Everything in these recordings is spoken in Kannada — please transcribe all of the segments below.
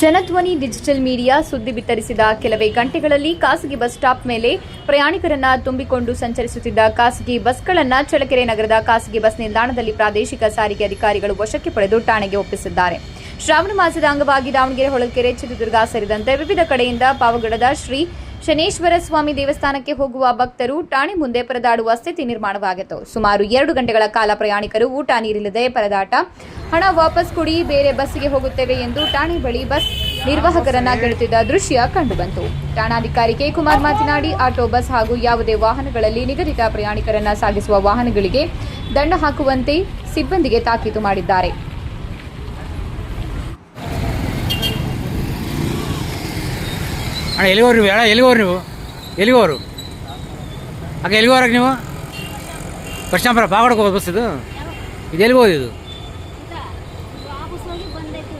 ಜನಧ್ವನಿ ಡಿಜಿಟಲ್ ಮೀಡಿಯಾ ಸುದ್ದಿ ಬಿತ್ತರಿಸಿದ ಕೆಲವೇ ಗಂಟೆಗಳಲ್ಲಿ ಖಾಸಗಿ ಬಸ್ ಸ್ಟಾಪ್ ಮೇಲೆ ಪ್ರಯಾಣಿಕರನ್ನ ತುಂಬಿಕೊಂಡು ಸಂಚರಿಸುತ್ತಿದ್ದ ಖಾಸಗಿ ಬಸ್ಗಳನ್ನು ಚಳ್ಳಕೆರೆ ನಗರದ ಖಾಸಗಿ ಬಸ್ ನಿಲ್ದಾಣದಲ್ಲಿ ಪ್ರಾದೇಶಿಕ ಸಾರಿಗೆ ಅಧಿಕಾರಿಗಳು ವಶಕ್ಕೆ ಪಡೆದು ಠಾಣೆಗೆ ಒಪ್ಪಿಸಿದ್ದಾರೆ. ಶ್ರಾವಣ ಮಾಸದ ಅಂಗವಾಗಿ ದಾವಣಗೆರೆ, ಹೊಳಲ್ಕೆರೆ, ಚಿತ್ರದುರ್ಗ ಸೇರಿದಂತೆ ವಿವಿಧ ಕಡೆಯಿಂದ ಪಾವಗಡದ ಶ್ರೀ ಶನೇಶ್ವರ ಸ್ವಾಮಿ ದೇವಸ್ಥಾನಕ್ಕೆ ಹೋಗುವ ಭಕ್ತರು ಠಾಣೆ ಮುಂದೆ ಪರದಾಡುವ ಸ್ಥಿತಿ ನಿರ್ಮಾಣವಾಗಿತ್ತು. ಸುಮಾರು ಎರಡು ಗಂಟೆಗಳ ಕಾಲ ಪ್ರಯಾಣಿಕರು ಊಟ ನೀರಿಲ್ಲದೆ ಪರದಾಟ. ಹಣ ವಾಪಸ್ ಕೊಡಿ, ಬೇರೆ ಬಸ್ಸಿಗೆ ಹೋಗುತ್ತೇವೆ ಎಂದು ಠಾಣೆ ಬಳಿ ಬಸ್ ನಿರ್ವಾಹಕರನ್ನ ಗೆಳುತ್ತಿದ್ದ ದೃಶ್ಯ ಕಂಡುಬಂತು. ಠಾಣಾಧಿಕಾರಿ ಕೆ ಕುಮಾರ್ ಮಾತನಾಡಿ, ಆಟೋ, ಬಸ್ ಹಾಗೂ ಯಾವುದೇ ವಾಹನಗಳಲ್ಲಿ ನಿಗದಿತ ಪ್ರಯಾಣಿಕರನ್ನ ಸಾಗಿಸುವ ವಾಹನಗಳಿಗೆ ದಂಡ ಹಾಕುವಂತೆ ಸಿಬ್ಬಂದಿಗೆ ತಾಕೀತು ಮಾಡಿದ್ದಾರೆ. ಅಣ್ಣ ಎಲ್ಲಿಗೋರು ನೀವು? ಅಣ್ಣ ಎಲ್ಲಿಗೋರು ನೀವು? ಎಲ್ಲಿಗೋರು? ಅಕ್ಕ ಎಲ್ಲಿಗೋರಕ್ಕೆ ನೀವು? ಕೃಷ್ಣಾಪುರ ಪಾವಡಕ್ಕೆ ಹೋಗೋದು ಬಸ್ ಇದು? ಇದು ಎಲ್ಲಿಗೆ ಹೋಗಿ ಬಂದೈತಿ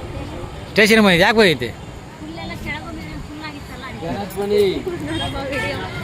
ಸ್ಟೇಷನ್ ಬಂದಿದೆ ಯಾಕೆ ಬಂದೈತೆ